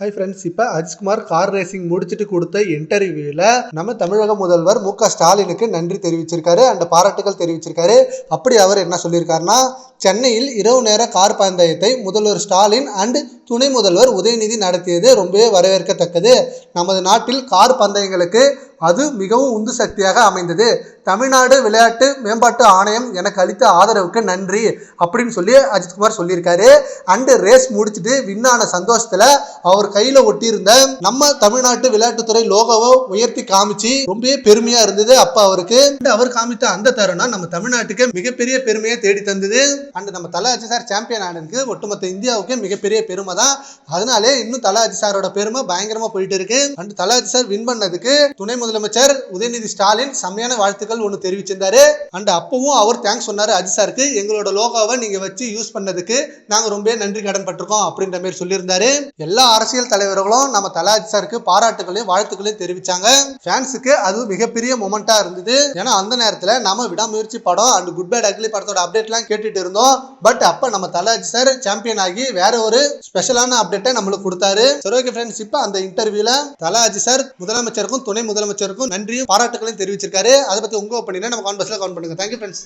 Hi friends இப்போ Ajithkumar car racing முடிச்சுட்டு கொடுத்த இன்டர்வியூவில் நம்ம தமிழக முதல்வர் மு க ஸ்டாலினுக்கு நன்றி தெரிவிச்சிருக்காரு அண்ட் பாராட்டுகள் தெரிவிச்சிருக்காரு. அப்படி அவர் என்ன சொல்லியிருக்காருன்னா சென்னையில் இரவு நேர கார் பந்தயத்தை முதல்வர் ஸ்டாலின் அண்ட் துணை முதல்வர் உதயநிதி நடத்தியது ரொம்பவே வரவேற்கத்தக்கது. நமது நாட்டில் கார் பந்தயங்களுக்கு அது மிகவும் உந்து சக்தியாக அமைந்தது. தமிழ்நாடு விளையாட்டு மேம்பாட்டு ஆணையம் எனக்கு அளித்த ஆதரவுக்கு நன்றி அப்படின்னு சொல்லி அஜித்குமார் சொல்லியிருக்காரு. அண்டு ரேஸ் முடிச்சுட்டு வின்னான சந்தோஷத்துல அவர் கையில ஒட்டியிருந்த நம்ம தமிழ்நாட்டு விளையாட்டுத்துறை லோகோவை உயர்த்தி காமிச்சு ரொம்பவே பெருமையா இருந்தது அப்ப அவருக்கு. அவர் காமித்த அந்த தருணம் நம்ம தமிழ்நாட்டுக்கு மிகப்பெரிய பெருமையை தேடி தந்தது அண்டு நம்ம தலை அஜித் சார் சாம்பியன் ஆனதுக்கு ஒட்டுமொத்த இந்தியாவுக்கு மிகப்பெரிய பெருமை தான் அதனாலே இன்னும் தல அஜி சாரோட பெருமை பயங்கரமா போயிட்டு இருக்கு. அண்ட் தல அஜி சார் வின் பண்ணதுக்கு துணை முதலமைச்சர் உதயநிதி ஸ்டாலின் செம்மையான வாழ்த்துக்கள் ஒன்று தெரிவிச்சிருந்தாரு. அண்ட் அப்பவும் அவர் தேங்க்ஸ் சொன்னாரு அஜி சாருக்கு. எங்களோட லோகோவை நீங்க வச்சு யூஸ் பண்ணதுக்கு நாங்க ரொம்ப நன்றி கடன் பட்டிருக்கோம் அப்படின்ற மாதிரி சொல்லியிருந்தாரு. எல்லா அரசியல் தலைவர்களும் நம்ம தலாஜி சாருக்கு பாராட்டுகளையும் வாழ்த்துக்களையும் தெரிவிச்சாங்க. ஃபேன்ஸுக்கு அது மிகப்பெரிய மொமெண்டா இருந்தது. ஏன்னா அந்த நேரத்தில் நம்ம விடாமுயற்சி படம் அண்ட் குட் பேட் அக்லி படத்தோட அப்டேட்லாம் கேட்டுட்டு இருந்தோம். பட் அப்போ நம்ம தலாஜி சார் சாம்பியன் ஆகி வேற ஒரு ஸ்பெஷலான அப்டேட்டை நம்மளுக்கு கொடுத்தாரு. சரி ஓகே ஃப்ரெண்ட்ஸ் இப்போ அந்த இன்டர்வியூல தலாஜி சார் முதலமைச்சருக்கும் துணை முதலமைச்சருக்கும் நன்றியும் பாராட்டுகளையும் தெரிவிச்சிருக்காரு. அதை பத்தி உங்க ஒப்பீனியனை நம்ம கான்பர்ஸ்ல கவுண்ட் பண்ணுங்க. Thank you friends